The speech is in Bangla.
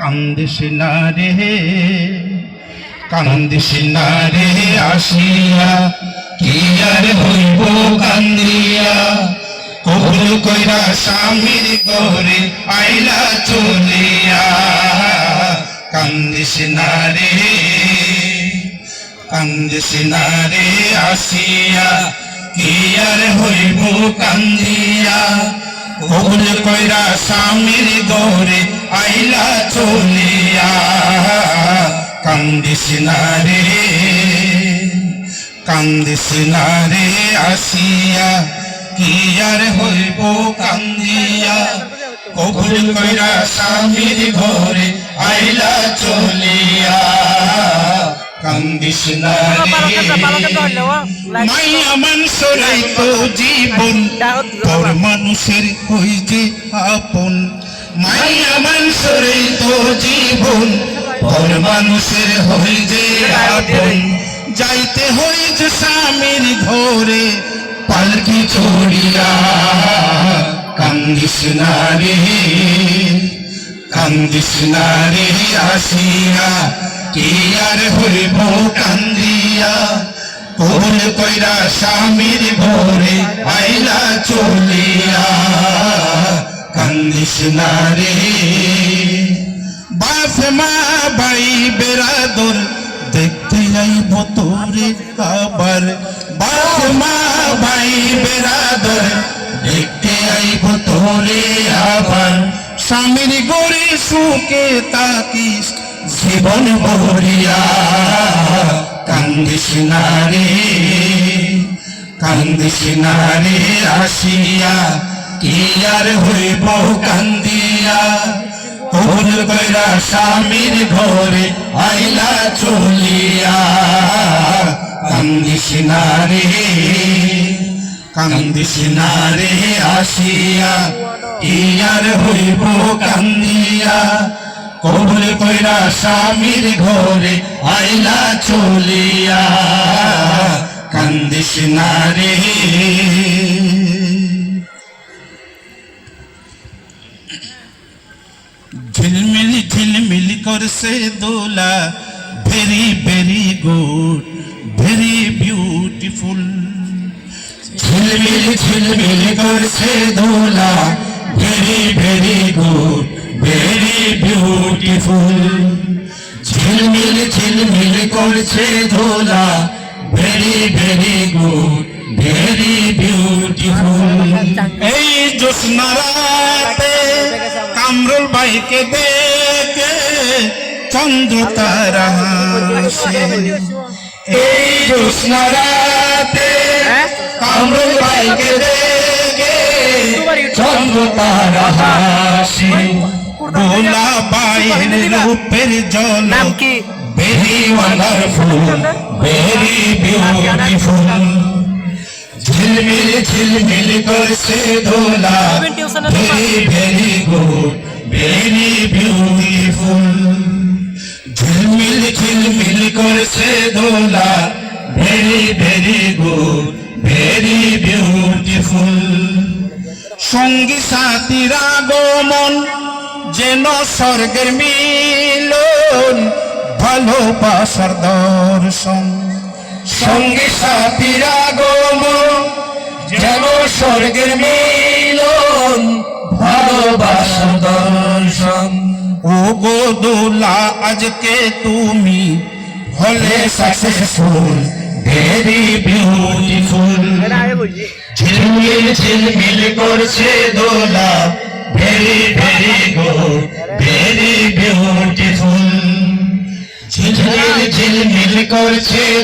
কান্দিস না রে, কান্দিস না রে আসিয়া, কি আর হইব কান্দিয়া? কবুল কইরা স্বামীর গরে আইলা চলিয়া, কান্দিস না রে, কান্দিস না রে আসিয়া, কি আর হইব কান্দিয়া? কবুল কইরা স্বামীর গরে আইলা চলিয়া। কান্দিস না রে, কান্দিস না রে আসিয়া, কি আর হইব কান্দিয়া। কবুল কইরা স্বামীর ঘরে আইলা চলিয়া। কান্দিস না মাইয়া তো জীবন। তোর মানুষের হই যে আপন? মাইয়া মানুষের তো জীবন। তোর মানুষের হই যে আপন। যাইতে হই যে স্বামীর ঘরে পালকি ছড়িয়া। কান্দিস না রে কান্দিস না রে আসিয়া। কি আর হইব কান্দিয়া কবুল কইরা স্বামীর ঘরে আইলা চলিয়া। কান্দিস না রে। বাপ মা ভাই বেরাদর দেখতে আইব তোরে আবার। বাপ মা ভাই বেরাদর দেখতে আইব তোরে আবার। স্বামীর গড়ে সুখে তাকিস জীবন ভরিয়া, কান্দিস না রে, কান্দিস না রে আসিয়া, কি আর হইব কান্দিয়া? কবুল কইরা স্বামীর ঘরে আইলা চলিয়া, কান্দিস না রে, কান্দিস না রে আসিয়া আর হইব কান্দিয়া? কবুল কইরা স্বামীর ঘরে আইলা চলিয়া। কান্দিস না রে। ঝিলমিল ঝিলমিল করছে দোলা, very very good, very beautiful. ঝিলমিল ঝিলমিল করছে দোলা, ভেরি ভেরি গুড বিউটিফুল ঝিলমিল ঝিলমিল করছে দোলা very very good, very beautiful এই জ্যোৎস্না রাতে কামরুল ভাইকে দেখে চন্দ্র তারা হাসে। এই জ্যোৎস্না রাতে কামরুল ভাইকে দেখে চন্দ্র তারা হাসে। দোলা বাইর রূপের জল নাম কি? ভেরি ওয়ান্ডারফুল ভেরি বিউটিফুল ঝিলমিল ঝিলমিল করছে দোলা very very good very beautiful ঝিলমিল ঝিলমিল করছে দোলা very very good very beautiful সঙ্গী সাথীর আগমন যেন স্বর্গের মিলন, ভালোবাসার দর্শন। সঙ্গী সাথীর আগমন, যেন স্বর্গের মিলন, ভালোবাসার দর্শন। ও গো দোলা, আজকে তুমি হলে সাকসেসফুল ভেরি বিউটিফুল ঝিলমিল ঝিলমিল করছে দোলা। করছে